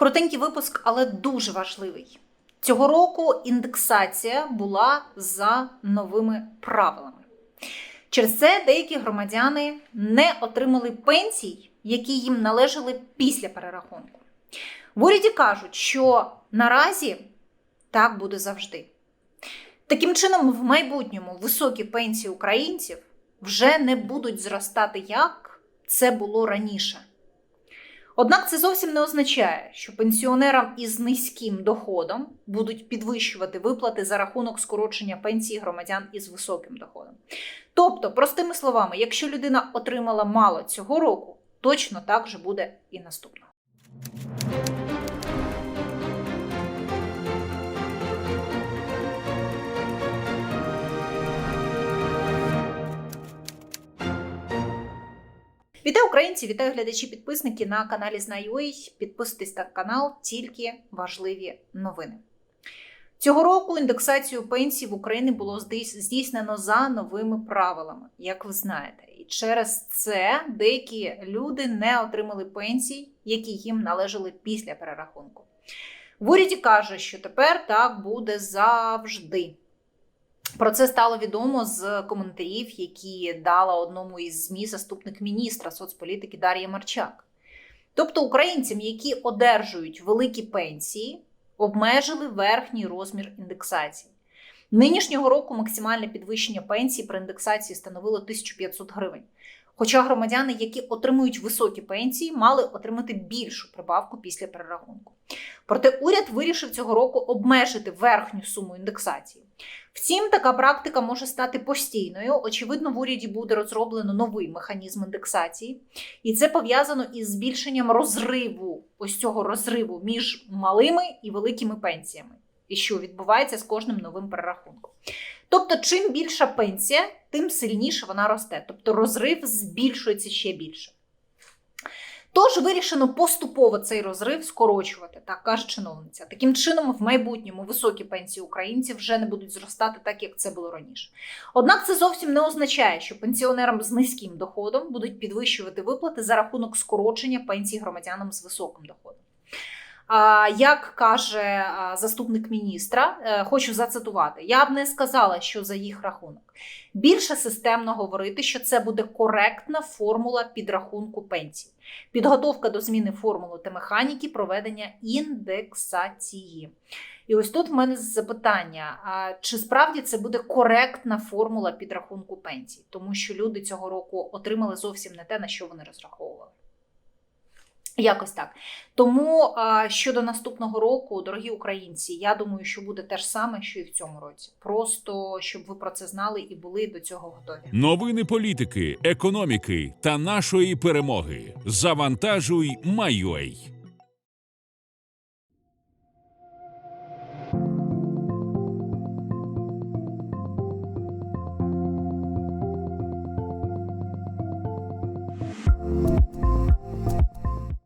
Коротенький випуск, але дуже важливий. Цього року індексація була за новими правилами. Через це деякі громадяни не отримали пенсій, які їм належали після перерахунку. В уряді кажуть, що наразі так буде завжди. Таким чином, в майбутньому високі пенсії українців вже не будуть зростати, як це було раніше. Однак це зовсім не означає, що пенсіонерам із низьким доходом будуть підвищувати виплати за рахунок скорочення пенсії громадян із високим доходом. Тобто, простими словами, якщо людина отримала мало цього року, точно так же буде і наступного. Вітаю українці, вітаю глядачі, підписники на каналі Знаю.ua. Підписуйтесь на канал, тільки важливі новини. Цього року індексацію пенсій в Україні було здійснено за новими правилами, як ви знаєте. І через це деякі люди не отримали пенсій, які їм належали після перерахунку. В уряді каже, що тепер так буде завжди. Про це стало відомо з коментарів, які дала одному із ЗМІ заступник міністра соцполітики Дар'я Марчак. Тобто українцям, які одержують великі пенсії, обмежили верхній розмір індексації. Нинішнього року максимальне підвищення пенсії при індексації становило 1500 гривень. Хоча громадяни, які отримують високі пенсії, мали отримати більшу прибавку після перерахунку. Проте уряд вирішив цього року обмежити верхню суму індексації. Втім, така практика може стати постійною. Очевидно, в уряді буде розроблено новий механізм індексації, і це пов'язано із збільшенням розриву ось цього розриву між малими і великими пенсіями, і що відбувається з кожним новим перерахунком. Тобто, чим більша пенсія, тим сильніше вона росте. Тобто розрив збільшується ще більше. Тож вирішено поступово цей розрив скорочувати, так каже чиновниця. Таким чином, в майбутньому високі пенсії українців вже не будуть зростати так, як це було раніше. Однак це зовсім не означає, що пенсіонерам з низьким доходом будуть підвищувати виплати за рахунок скорочення пенсій громадянам з високим доходом. Як каже заступник міністра, е, хочу зацитувати: я б не сказала, що за їх рахунок. Більше системно говорити, що це буде коректна формула підрахунку пенсій, підготовка до зміни формули та механіки проведення індексації. І ось тут в мене запитання: а чи справді це буде коректна формула підрахунку пенсій, тому що люди цього року отримали зовсім не те, на що вони розраховували. Якось так. Тому щодо наступного року, дорогі українці, я думаю, що буде те ж саме, що і в цьому році. Просто щоб ви про це знали і були до цього готові. Новини політики, економіки та нашої перемоги. Завантажуй Майой.